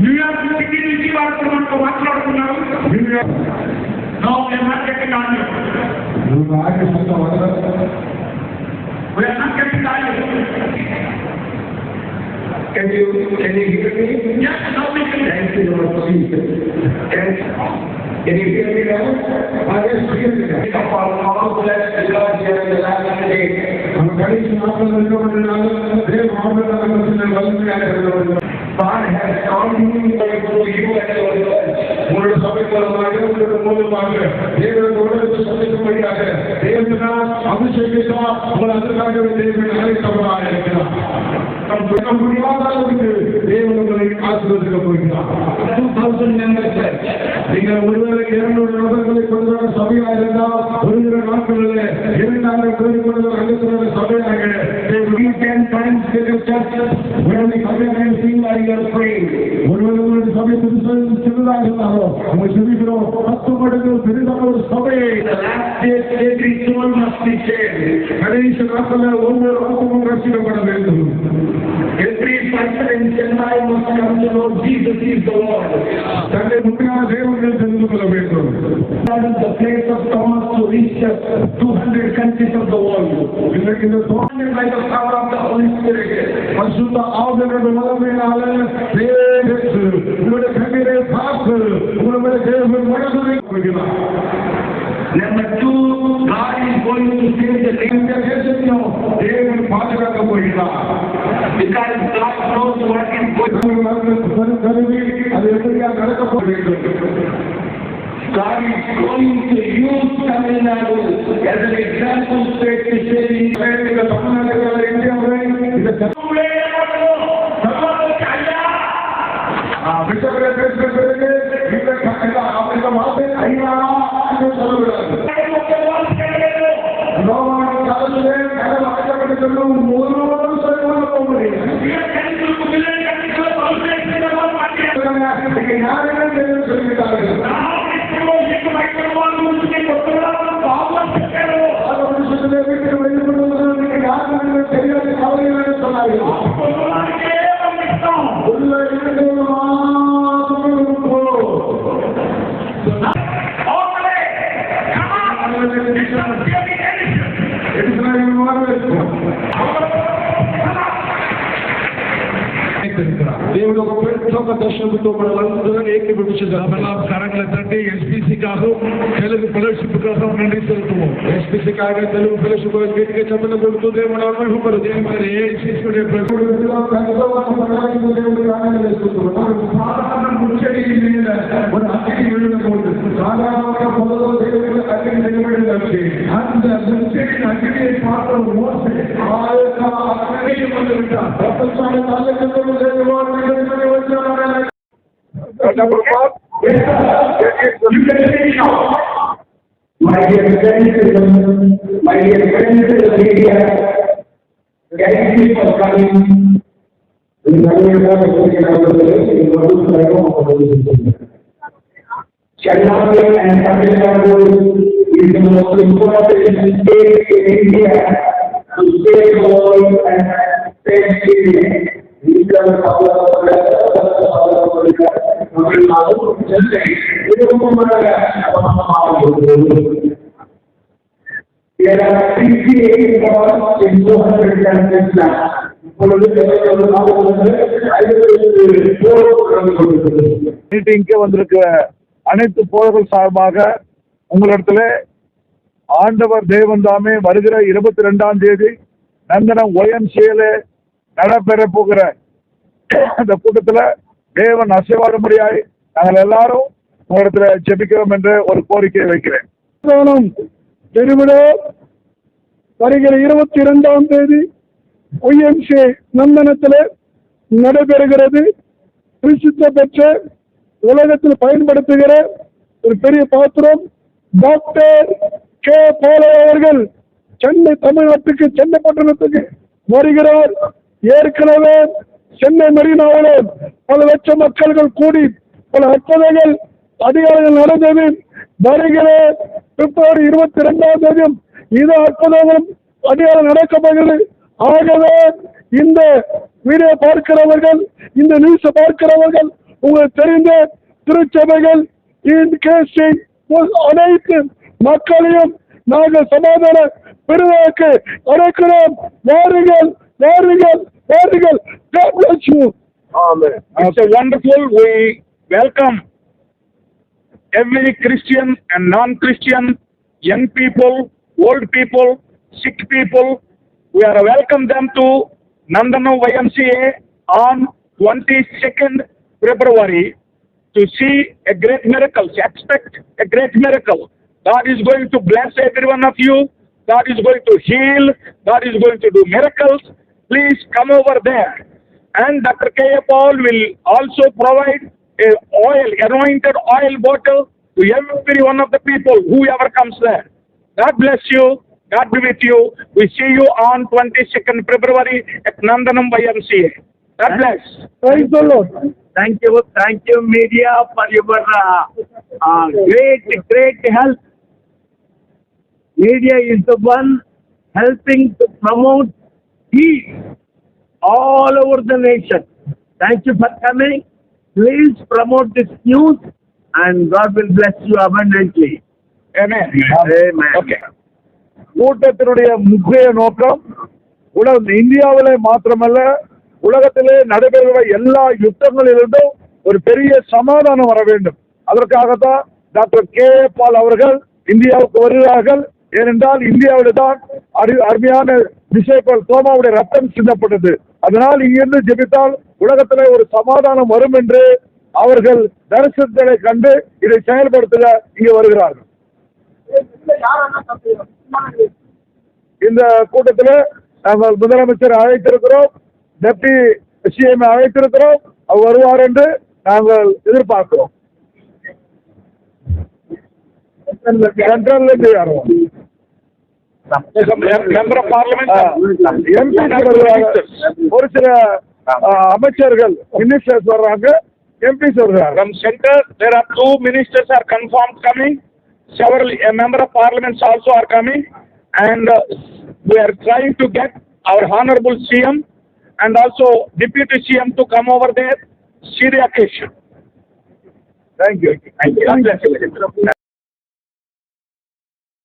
New York city నుంచి వాళ్ళతో మనతో మాట్లాడుతున్నారు మీరు నో మార్కెటింగ్ ఆడియో నువ్వు ఆగి మొత్తం వదలదు. Marketing audio Can you can you hear me? Yes, lovely. Thank you, Lord Jesus. Can, can you hear me now? I just hear you now. Of our common flesh, because here in the last day, हम कड़ी सुना कर रहे हो मेरे नाल देव मोहम्मद का मतलब है बल में आ रहे हो God has come to you and your church. मुझे सब कुछ मालूम है मुझे मालूम है देव அபிஷேகித்தார் உங்கள் அதற்காகவே தேவன் அழைத்தவராக இருக்கிறார். நம் முடியாத அளவுக்கு தேவன் உங்களை ஆசீர்வதிக்க போகிறார். நீங்கள் ஒருவேளை இருநூறு நபர்களை கொண்ட சபையாக இருந்தால் வருகிற நாட்களில் இரண்டாயிரம் பேர் கொண்ட அழைக்கிற சபையாக ஒருவேளை சபை சிறிதாக இருந்தாலும் சிரிக்கிறோம் பத்து மடங்கு ஒரு ದೇಶ every soul must be saved. Ganesha Rapala Umar Ukumu Rasila Vadavendu. Every person in Chennai must come to know Jesus is the Lord. Tande Mukra Devandu Chandu Vadavendu. That is the place of Thomas to reach the 200 countries of the world. ಇದಕ್ಕಿಂತ ತೋರಣೆ by the power of the Holy Spirit. ಪರಿಶುದ್ಧ ಆವರಣ ಬಲವೇನಾಲ ದೇವರು ಉಳಿದ ಕಣ್ಣಿನ ಪಾಪ ಉಳಿದ ದೇವರು ಮಡಗಬೇಕು Number two, God is going to save the name of Yeshua. They will follow the Kabulika. Because God knows what is going on. God is going to use Tamil Nadu as an example state అందుకే జ్ఞానంగా నేను చెబుతాను తెలియదు కావాలి దేవుడు ఒక ಪ್ರತಿಯೊಬ್ಬ ದರ್ಶನಬಿಟ್ಟು ಮಾಡಲಾಗುತ್ತದೆ ಏಕೆ ಬಿಡಿಸಿದ್ದಾರೆ आप कार्यक्रम तटे एसपीसी का हो తెలుగు ఫెలోషిప్ కోసం నడిస్తున్నాము ఎస్పీసీ కాగా తెలుగు ఫెలోషిప్ గట్టిగా చెప్పిన కొడుతుంది మన అనుకుంటారు దీని మరి ఏ శిష్యుడే సాధారణ ముచ్చడి మీద ஒரு அக்கடி எழுதும்போது சாதாரண பொதுவோ தெய்வங்கள் அக்கடி தெய்வங்கள் அந்த முச்சடியின் அக்கடியை பார்த்த மோசம் ஆயிரத்தி அக்கடியும் வந்துவிட்டார் பிரபஞ்சான காலகட்டத்தில் My dear friends, my dear friends in the media, thank you for coming. We the. Chennai and Tamil Nadu is the most important state in India to save the and save India. These are the Tamil இது ரொம்ப மீட்டிங்க்கு வந்திருக்கிற அனைத்து போர்கள் சார்பாக உங்களிடத்துல ஆண்டவர் தேவன் தாமே வருகிற இருபத்தி ரெண்டாம் தேதி நந்தனம் ஒயம்சியில நடைபெற போகிற அந்த கூட்டத்துல தேவன் அசைவாடும்படியாய் நாங்கள் எல்லாரும் உங்களிடத்துல ஜெபிக்கிறோம் என்று ஒரு கோரிக்கையை வைக்கிறேன். திருவிழா வருகிற இருபத்தி இரண்டாம் தேதி ஒய்எம்சி நந்தனத்தில் நடைபெறுகிறது. பிரசித்த பெற்ற உலகத்தில் பயன்படுத்துகிற ஒரு பெரிய பாத்திரம் டாக்டர் கே பாலை அவர்கள் சென்னை தமிழ்நாட்டுக்கு சென்னை பட்டணத்துக்கு வருகிறார். ஏற்கனவே சென்னை மெரினாவில் பல லட்சம் மக்கள்கள் கூடி பல அற்புதங்கள் அதிகாரிகள் நடந்தது வருகிற பிப்ரவரி இருபத்தி இரண்டாம் தேதி இது அற்புதங்களும் அதிகாரம் நடக்கப்படுகிறது ஆகவே இந்த வீடியோ பார்க்கிறவர்கள் இந்த நியூஸ் பார்க்கிறவர்கள் உங்களுக்கு தெரிந்த திருச்சபைகள் அனைத்து மக்களையும் நாங்கள் சமாதான பெருவாக்கு அழைக்கிறோம் வாருங்கள் வாருங்கள் வாருங்கள் God bless you. Amen. It's a wonderful. way welcome every Christian and non-Christian, young people, old people, sick people. We are welcome them to Nandana YMCA on 22nd February to see a great miracle. Expect a great miracle. God is going to bless every one of you. God is going to heal. God is going to do miracles. Please come over there. And Dr. K. Paul will also provide a oil, anointed oil bottle to every one of the people, whoever comes there. God bless you. God be with you. We see you on 22nd February at Nandanam YMCA. God bless. Praise the Lord. Thank you, thank you, media, for your uh, uh, great, great help. Media is the one helping to promote peace all over the nation. Thank you for coming. Please promote this news and God will bless you abundantly. Amen. Amen. Okay. கூட்டத்தினுடைய முக்கிய நோக்கம் உலக இந்தியாவிலே மாத்திரமல்ல உலகத்திலே நடைபெறுகிற எல்லா யுத்தங்களிலிருந்தும் ஒரு பெரிய சமாதானம் வர வேண்டும் அதற்காகத்தான் டாக்டர் கே பால் அவர்கள் இந்தியாவுக்கு வருகிறார்கள் ஏனென்றால் இந்தியாவிலே தான் அரு அருமையான பிஷேப்பல் தோமாவுடைய ரத்தம் சிந்தப்பட்டது அதனால் இங்கிருந்து ஜெபித்தால் உலகத்தில் ஒரு சமாதானம் வரும் என்று அவர்கள் தரிசனத்தை கண்டு இதை செயல்படுத்த இங்கு வருகிறார்கள் இந்த கூட்டத்தில் நாங்கள் முதலமைச்சர் அழைத்திருக்கிறோம் டெப்டி சிஎம் அழைத்திருக்கிறோம் அவர் வருவார் என்று நாங்கள் எதிர்பார்க்கிறோம் சென்ட்ரல் இருந்து யாரும் Member ஒரு சில அமைச்சர்கள் மினிஸ்டர்ஸ் வர்றாங்க MPs வருகிறாங்க From center, there are two ministers are confirmed coming. Several a member of parliaments also are coming. And uh, we are trying to get our honorable CM and also deputy CM to come over there, see the occasion. Thank you God bless you.